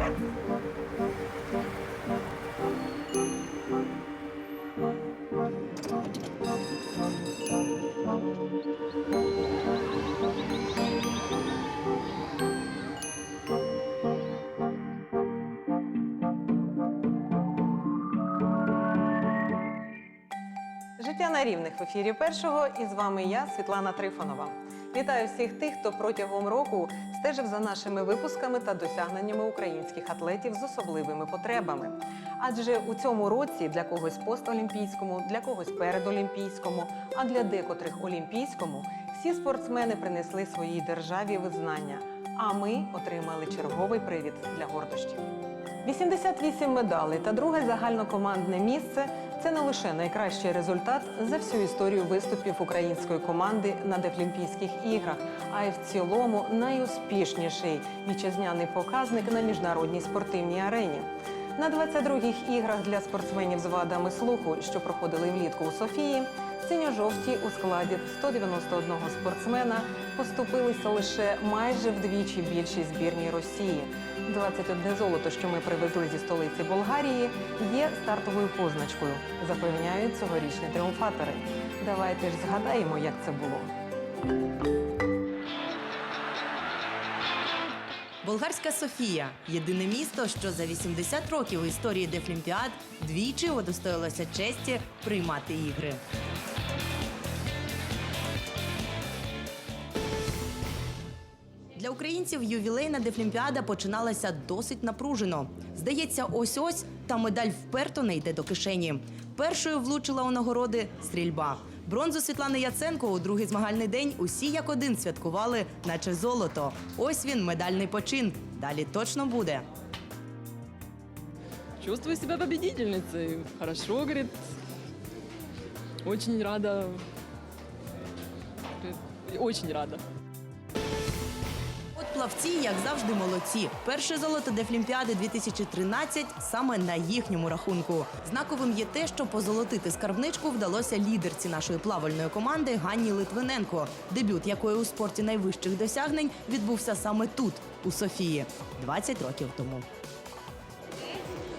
Життя на рівних в ефірі першого і з вами я, Світлана Трифонова. Вітаю всіх тих, хто протягом року стежив за нашими випусками та досягненнями українських атлетів з особливими потребами. Адже у цьому році для когось постолімпійському, для когось передолімпійському, а для декотрих олімпійському всі спортсмени принесли своїй державі визнання. А ми отримали черговий привід для гордощів. 88 медалей та друге загальнокомандне місце це не лише найкращий результат за всю історію виступів української команди на Дефлімпійських іграх, а й в цілому найуспішніший вітчизняний показник на міжнародній спортивній арені. На 22-х іграх для спортсменів з вадами слуху, що проходили влітку у Софії, синьо-жовті у складі 191 спортсмена поступилися лише майже вдвічі більшій збірній Росії. 21 золото, що ми привезли зі столиці Болгарії, є стартовою позначкою, запевняють цьогорічні тріумфатори. Давайте ж згадаємо, як це було. Болгарська Софія єдине місто, що за 80 років історії Дефлімпіад двічі удостоїлося честі приймати ігри. Українців ювілейна Дефлімпіада починалася досить напружено. Здається, ось ось та медаль вперто не йде до кишені. Першою влучила у нагороди стрільба. Бронзу Світлани Яценко у другий змагальний день усі як один святкували, наче золото. Ось він медальний почин. Далі точно буде. Чувствую себя победительницей. Хорошо, говорит. Очень рада. Очень рада От плавці, як завжди, молодці. Перше золото Дефлімпіади 2013 саме на їхньому рахунку. Знаковим є те, що позолотити скарбничку вдалося лідерці нашої плавальної команди Ганні Литвиненко, дебют якої у спорті найвищих досягнень відбувся саме тут, у Софії, 20 років тому.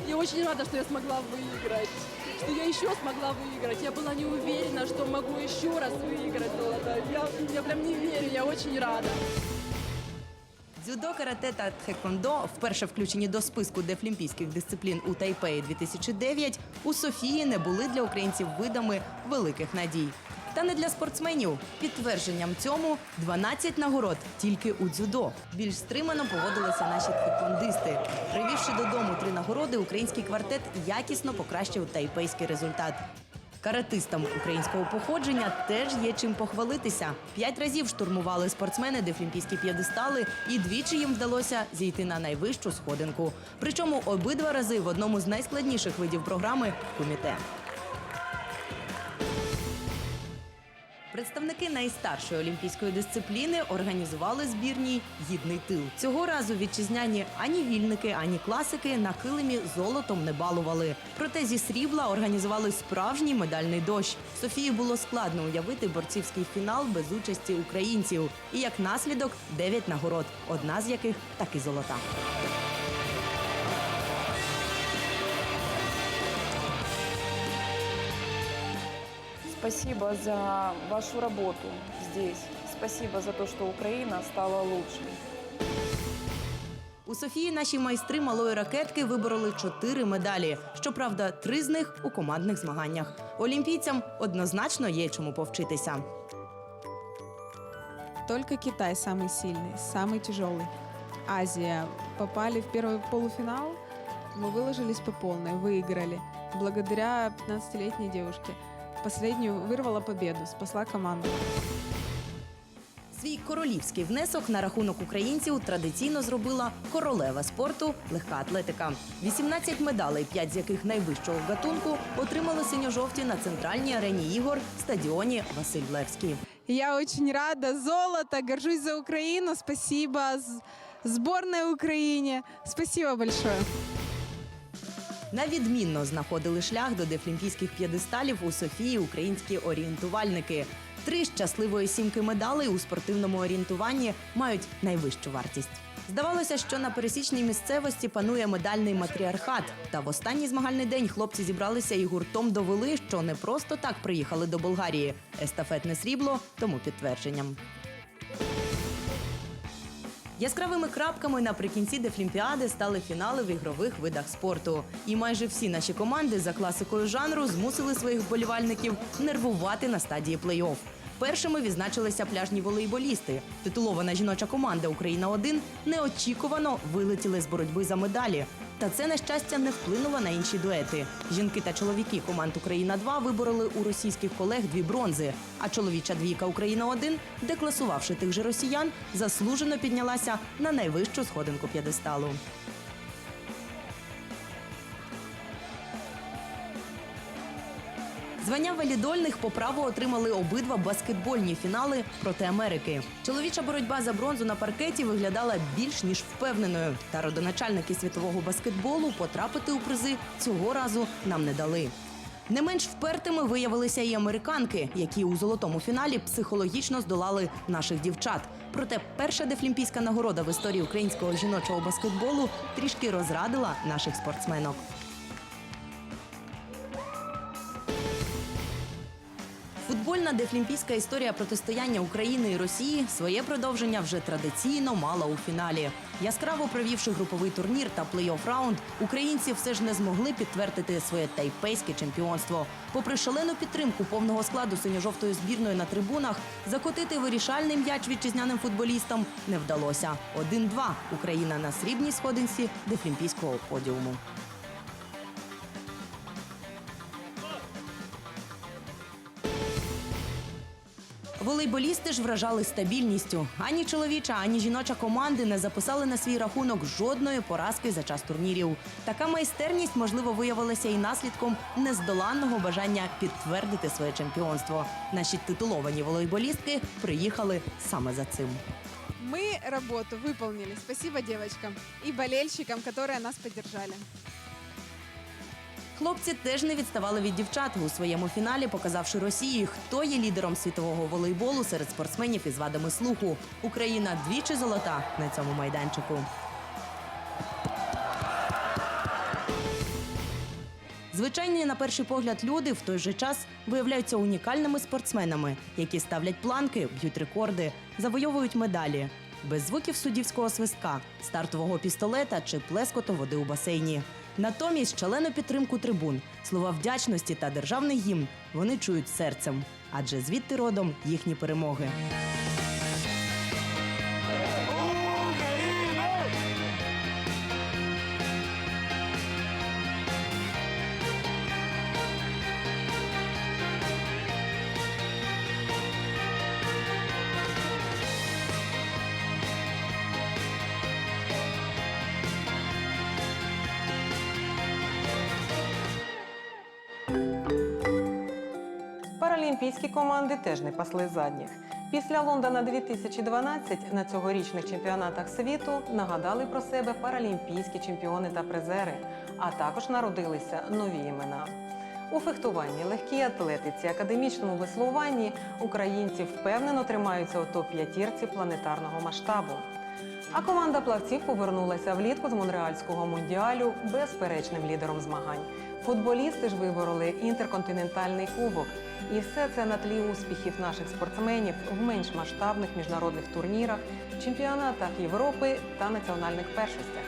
Я очень рада, что я смогла выиграть. Что я еще смогла выиграть. Я была не уверена, что могу еще раз выиграть золото. Я, я прям не верю, я очень рада. Дзюдо, карате та тхеквондо, вперше включені до списку дефлімпійських дисциплін у Тайпеї 2009, у Софії не були для українців видами великих надій. Та не для спортсменів. Підтвердженням цьому 12 нагород тільки у дзюдо. Більш стримано поводилися наші тхеквондисти. Привівши додому три нагороди, український квартет якісно покращив тайпейський результат. Каратистам українського походження теж є чим похвалитися. П'ять разів штурмували спортсмени дефлімпійські п'єдестали, і двічі їм вдалося зійти на найвищу сходинку. Причому обидва рази в одному з найскладніших видів програми куміте. Представники найстаршої олімпійської дисципліни організували збірній гідний тил. Цього разу вітчизняні ані вільники, ані класики на килимі золотом не балували. Проте зі срібла організували справжній медальний дощ. Софії було складно уявити борцівський фінал без участі українців. І як наслідок дев'ять нагород, одна з яких таки золота. Спасибо за вашу работу здесь. Спасибо за то, что Украина стала лучше. У Софії наші майстри малої ракетки вибороли чотири медалі. Щоправда, три з них у командних змаганнях. Олімпійцям однозначно є чому повчитися. Только Китай самый сильный, самый тяжелый. Азия попали в первый полуфинал. Мы выложились по полной, выиграли. Благодаря 15-летней девушке. Последнюю вырвала победу, спасла команду. Свій королівський внесок на рахунок українців традиційно зробила королева спорту легка атлетика. 18 медалей, 5 з яких найвищого гатунку, отримали синьо-жовті на центральній арені ігор стадіоні Василь Левський. Я очень рада. Золото, горжусь за Украину. Спасибо сборной Украине. Спасибо большое. На відмінно знаходили шлях до дефлімпійських п'єдесталів у Софії українські орієнтувальники. Три щасливої сімки медалей у спортивному орієнтуванні мають найвищу вартість. Здавалося, що на пересічній місцевості панує медальний матріархат. Та в останній змагальний день хлопці зібралися і гуртом довели, що не просто так приїхали до Болгарії. Естафетне срібло тому підтвердженням. Яскравими крапками наприкінці Дефлімпіади стали фінали в ігрових видах спорту. І майже всі наші команди за класикою жанру змусили своїх вболівальників нервувати на стадії плей-офф. Першими відзначилися пляжні волейболісти. Титулована жіноча команда Україна 1 неочікувано вилетіли з боротьби за медалі. Та це на щастя не вплинуло на інші дуети. Жінки та чоловіки команд Україна 2 вибороли у російських колег дві бронзи. А чоловіча двійка Україна 1 декласувавши тих же росіян, заслужено піднялася на найвищу сходинку п'єдесталу. Звання валідольних по праву отримали обидва баскетбольні фінали проти Америки. Чоловіча боротьба за бронзу на паркеті виглядала більш ніж впевненою. Та родоначальники світового баскетболу потрапити у призи цього разу нам не дали. Не менш впертими виявилися і американки, які у золотому фіналі психологічно здолали наших дівчат. Проте перша дефлімпійська нагорода в історії українського жіночого баскетболу трішки розрадила наших спортсменок. Футбольна дефлімпійська історія протистояння України і Росії своє продовження вже традиційно мала у фіналі. Яскраво провівши груповий турнір та плей-офф раунд, українці все ж не змогли підтвердити своє тайпейське чемпіонство. Попри шалену підтримку повного складу синьо-жовтої збірної на трибунах, закотити вирішальний м'яч вітчизняним футболістам не вдалося. 1-2 Україна на срібній сходинці дефлімпійського подіуму. Волейболісти ж вражали стабільністю. Ані чоловіча, ані жіноча команди не записали на свій рахунок жодної поразки за час турнірів. Така майстерність, можливо, виявилася і наслідком нездоланного бажання підтвердити своє чемпіонство. Наші титуловані волейболістки приїхали саме за цим. Мы работу выполнили. Спасибо девочкам и болельщикам, которые нас поддержали. Хлопці теж не відставали від дівчат у своєму фіналі, показавши Росії, хто є лідером світового волейболу серед спортсменів із вадами слуху. Україна двічі золота на цьому майданчику. Звичайні на перший погляд люди в той же час виявляються унікальними спортсменами, які ставлять планки, б'ють рекорди, завойовують медалі. Без звуків суддівського свистка, стартового пістолета чи плескоту води у басейні. Натомість шалену підтримку трибун, слова вдячності та державний гімн вони чують серцем, адже звідти родом їхні перемоги. Паралімпійські команди теж не пасли задніх. Після Лондона 2012 на цьогорічних чемпіонатах світу нагадали про себе паралімпійські чемпіони та призери, а також народилися нові імена. У фехтуванні, легкій атлетиці, академічному веслуванні українці впевнено тримаються у топ-п'ятірці планетарного масштабу. А команда плавців повернулася влітку з Монреальського мундіалю безперечним лідером змагань. Футболісти ж вибороли інтерконтинентальний кубок. І все це на тлі успіхів наших спортсменів в менш масштабних міжнародних турнірах, чемпіонатах Європи та національних першостях.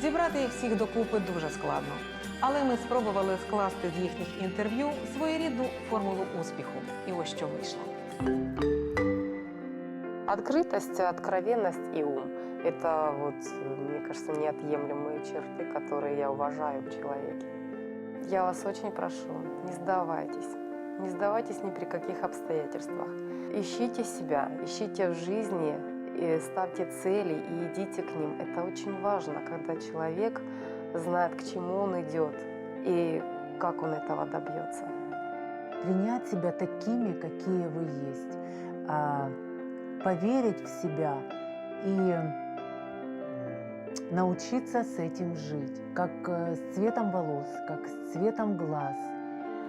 Зібрати їх всіх докупи дуже складно. Але ми спробували скласти з їхніх інтерв'ю своєрідну формулу успіху. І ось що вийшло. Открытость, откровенность и ум. Это вот, мне кажется, неотъемлемые черты, которые я уважаю в человеке. Я вас очень прошу, не сдавайтесь. Не сдавайтесь ни при каких обстоятельствах. Ищите себя, ищите в жизни, и ставьте цели и идите к ним. Это очень важно, когда человек знает, к чему он идет и как он этого добьется. принять себя такими, какие вы есть, а, поверить в себя и научиться с этим жить, как э, с цветом волос, как с цветом глаз.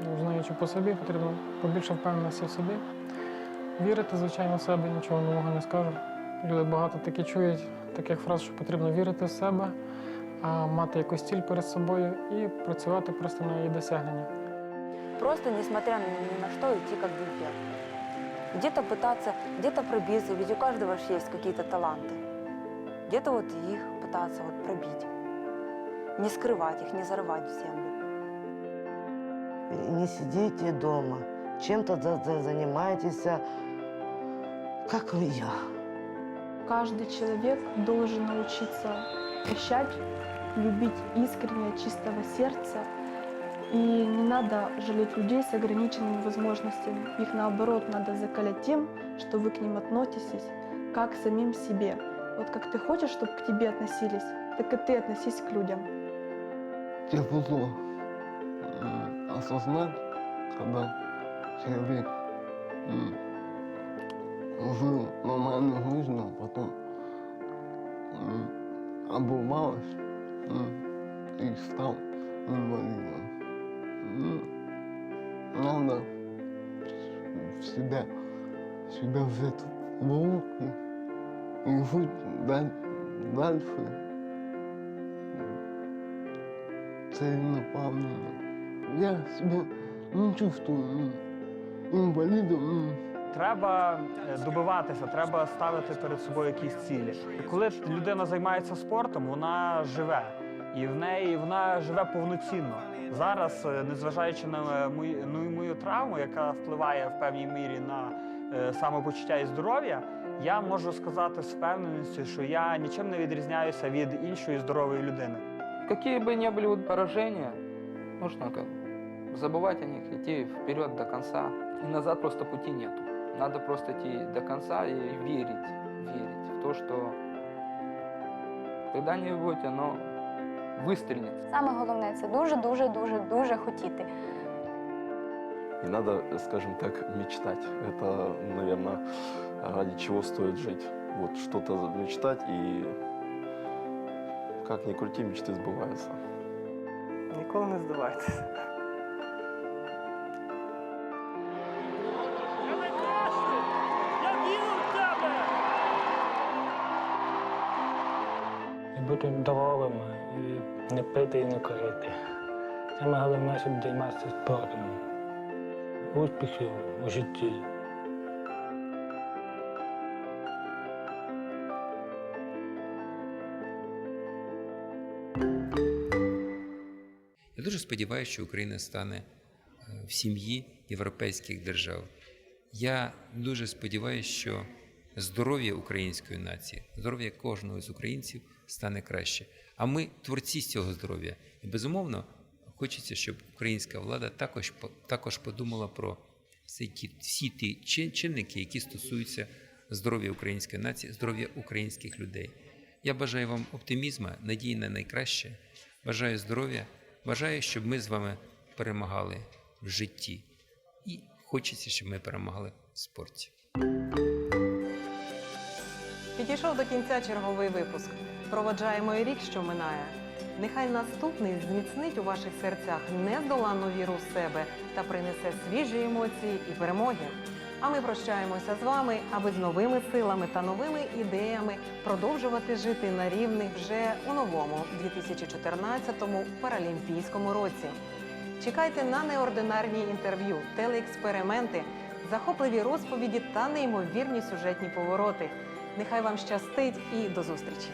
Ну, Знаючи по собі, потрібно побільше впевненості в собі. Вірити, звичайно, в себе, нічого нового не скажу. Люди багато таки чують таких фраз, що потрібно вірити в себе, а мати якусь ціль перед собою і працювати просто на її досягнення. Просто, несмотря ни на что, идти как дитя. Где-то пытаться, где-то пробиться, ведь у каждого же есть какие-то таланты. Где-то вот их пытаться вот пробить. Не скрывать их, не зарывать в землю. Не сидите дома, чем-то за- за- занимайтесь, а, как и я. Каждый человек должен научиться прощать, любить искренне, чистого сердца. И не надо жалеть людей с ограниченными возможностями. Их наоборот надо закалять тем, что вы к ним относитесь как к самим себе. Вот как ты хочешь, чтобы к тебе относились, так и ты относись к людям. м, осознать, когда человек жил нормальной жизнью, а потом м, и стал инвалидом. М, Надо в себя, взять в руки и жить даль- дальше целенаправленно. Я себя не чувствую м, инвалидом. м. Треба е, добиватися, треба ставити перед собою якісь цілі. Коли людина займається спортом, вона живе. І в неї вона живе повноцінно. Зараз, е, незважаючи на мою, ну, мою травму, яка впливає в певній мірі на е, самопочуття і здоров'я, я можу сказати з впевненістю, що я нічим не відрізняюся від іншої здорової людини. Бы ни были вот поражения, нужно как забывать о них, идти вперед до конца. И назад просто пути нету. Надо просто идти до конца и верить, верить в то, что когда-нибудь оно выстрелит. Саме головне це дуже, дуже, дуже, дуже хотіти. Не надо, скажем так, мечтать. Это, наверное, ради чего стоит жить. Вот что-то мечтать и как ни крути, мечты сбываются. Ніколи не здавайтеся. І бути здоровими, і не пити і не курити. Саме головне, щоб займатися спортом. Успіхів у житті. Я дуже сподіваюся, що Україна стане е, в сім'ї європейських держав. Я дуже сподіваюся, що здоров'я української нації, здоров'я кожного з українців стане краще. А ми творці з цього здоров'я. І безумовно, хочеться, щоб українська влада також, також подумала про всі всі ті чинники, які стосуються здоров'я української нації, здоров'я українських людей. Я бажаю вам оптимізму, надії на найкраще. Бажаю здоров'я, бажаю, щоб ми з вами перемагали в житті. І хочеться, щоб ми перемагали в спорті. Підійшов до кінця черговий випуск. Проводжаємо і рік, що минає. Нехай наступний зміцнить у ваших серцях нездоланну віру в себе та принесе свіжі емоції і перемоги. А ми прощаємося з вами, аби з новими силами та новими ідеями продовжувати жити на рівних вже у новому 2014 паралімпійському році. Чекайте на неординарні інтерв'ю, телеексперименти, захопливі розповіді та неймовірні сюжетні повороти. Нехай вам щастить і до зустрічі!